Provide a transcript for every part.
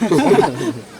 ハハハハ!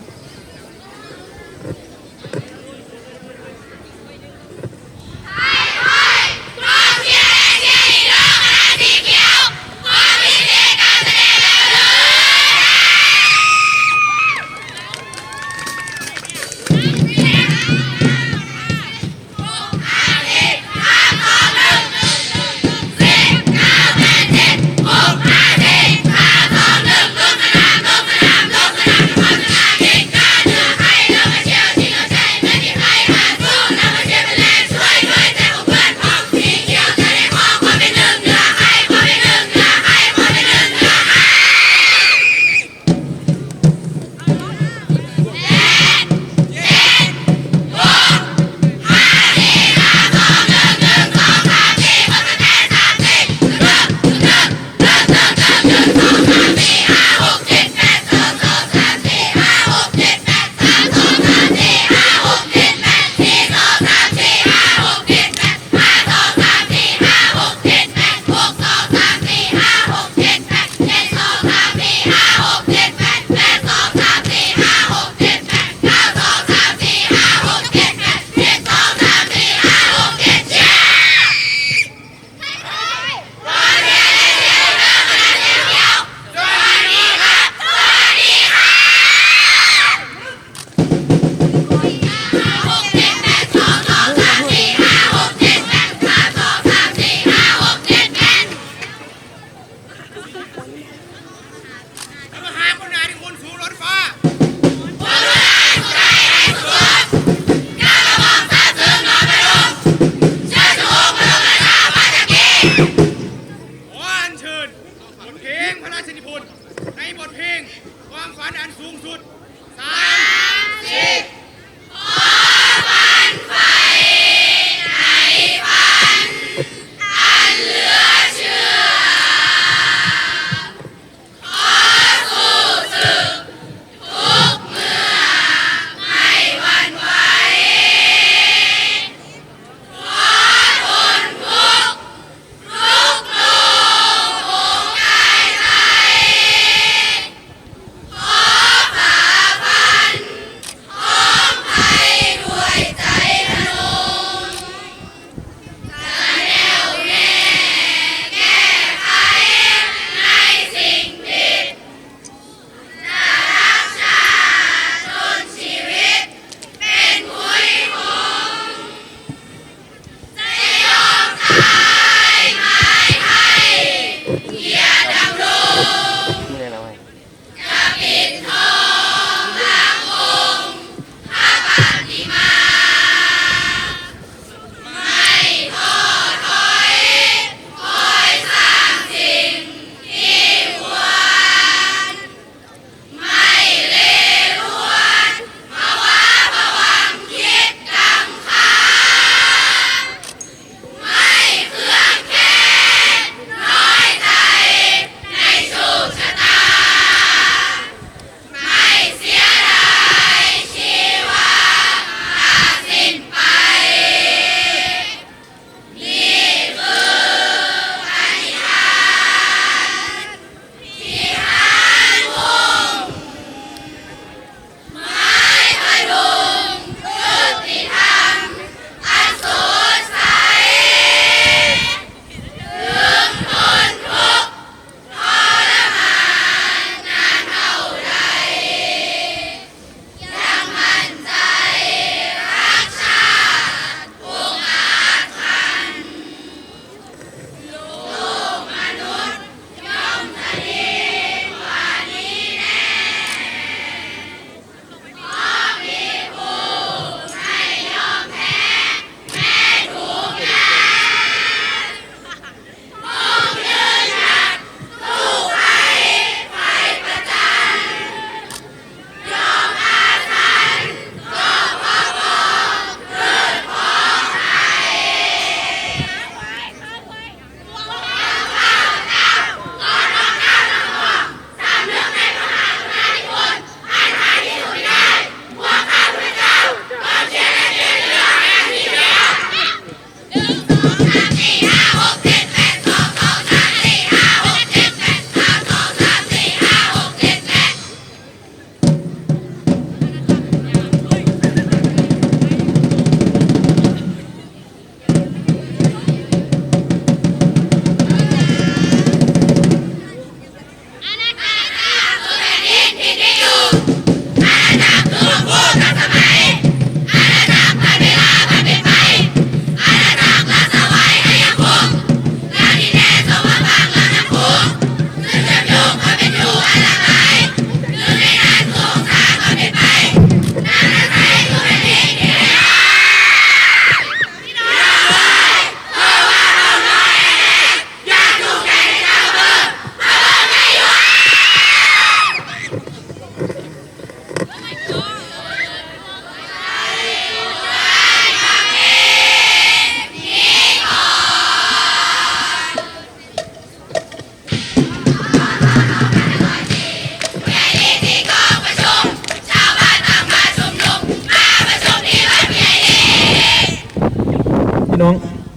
พี่น้อง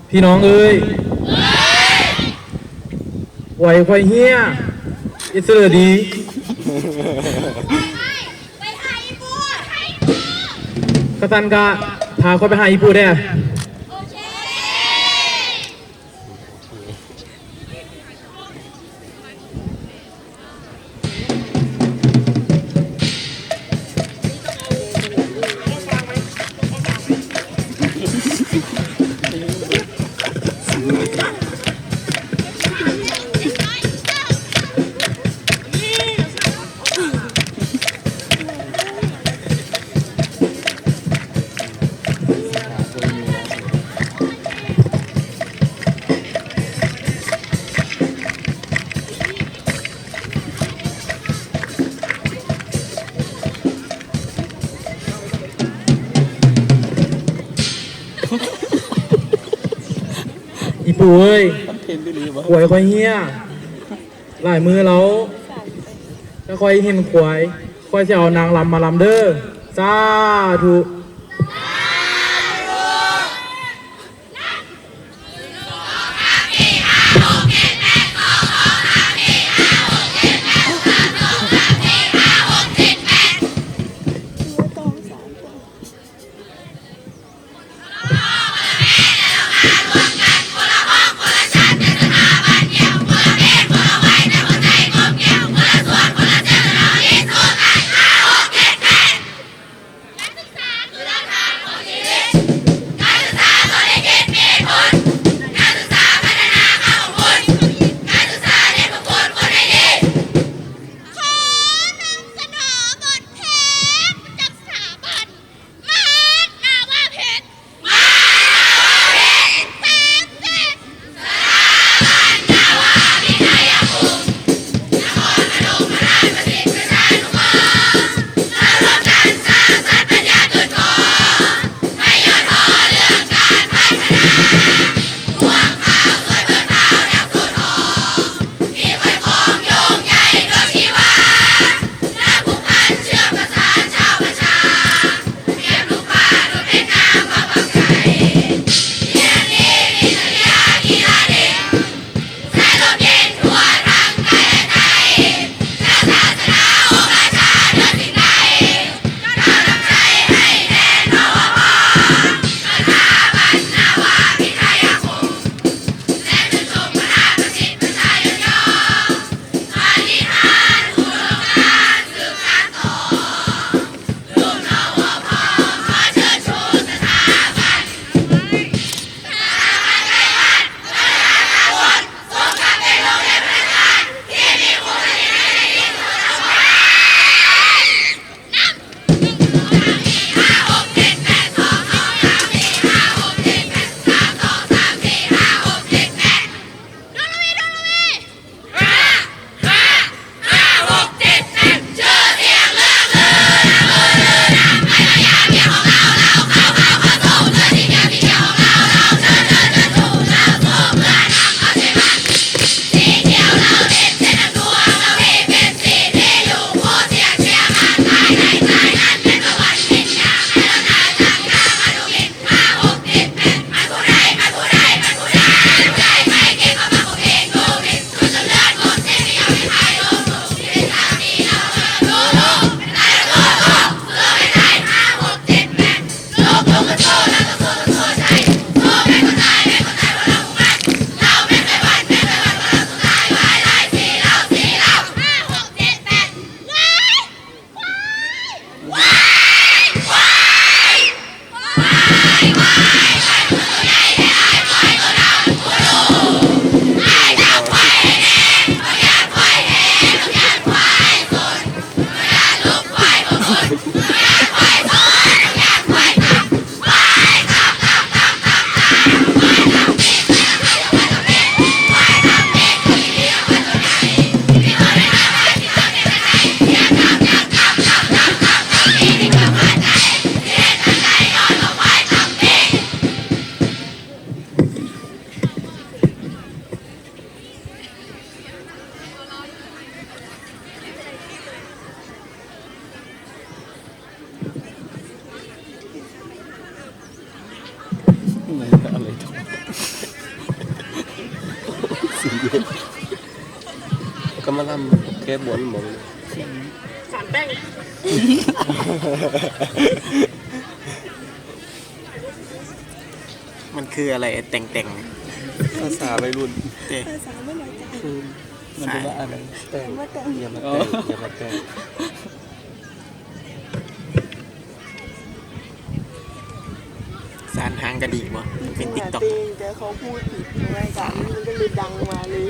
พี่น้องเอ้ยไหวควายเฮียอิสระดีไปหาอีบัวหาอีบัวกระตันกะพาค่อยไปหาอีปูได้ ปูเอ้ยไหวควายเฮียหลายมือแล้วถ้าค่อยเห็นควายค่อยจะเอานางลำมาลำเด้อสาธุำแก้บนหมองสามแป้งมันคืออะไรไอ้แต่งแต่งภาษาวัยรุ่นๆเต้มันเรียกว่าอะไรแต่งอย่ามาแต่งอย่ามาแต่งสารทางกระดิ่งวะเป็นติ๊กต็อกแต่เขาพูดผิดในรายการนี้มันก็เลยดังมาเลย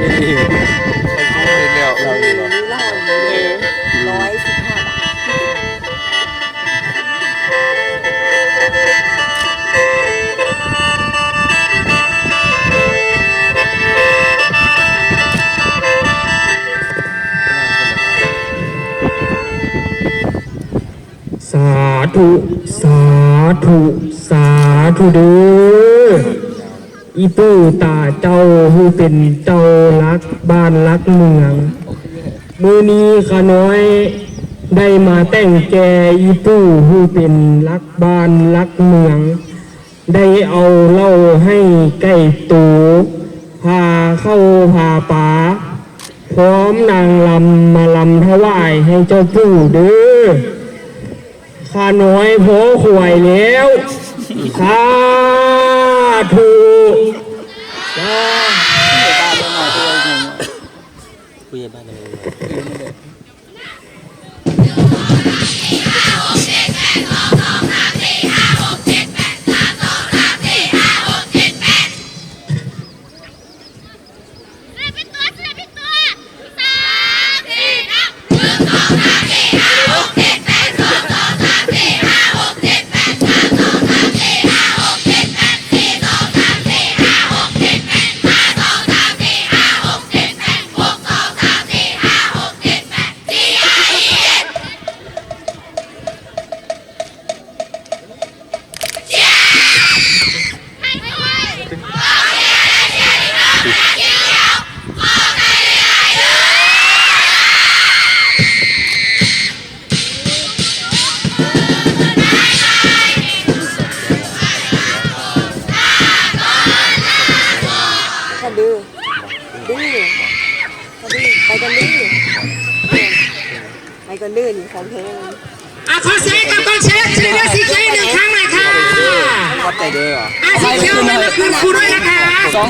มันได้ดีไปซื้อเลยแล้วเราอยู่หรอเล่าเลยร้อยสิบห้าบาทสาธุ สาธุ สาธุเด้อ อีปู่ตาเจ้าผู้เป็นเจ้ารักบ้านรักเมือง มือนี้ข้าน้อยได้มาแต่งแกอีปู่ผู้เป็นรักบ้านรักเมือง ได้เอาเล้าให้ใกล้ตูพาเข้าพาป่าพร้อมนางลำมาลำถวายให้เจ้าปู่เด้อข้าน้อยโผขวยแล้วสาธุ สาผู้ใหญ่บ้านอะไรเไปกันดื้อนี่ของแท้เลยอะขอเสียงกับกองเชียร์สีเหลืองสีเขียวอีกหนึ่งครั้งหน่อยค่ะวัดใจเด้ออะสีเขียวมารับเงินครูด้วยนะคะสอง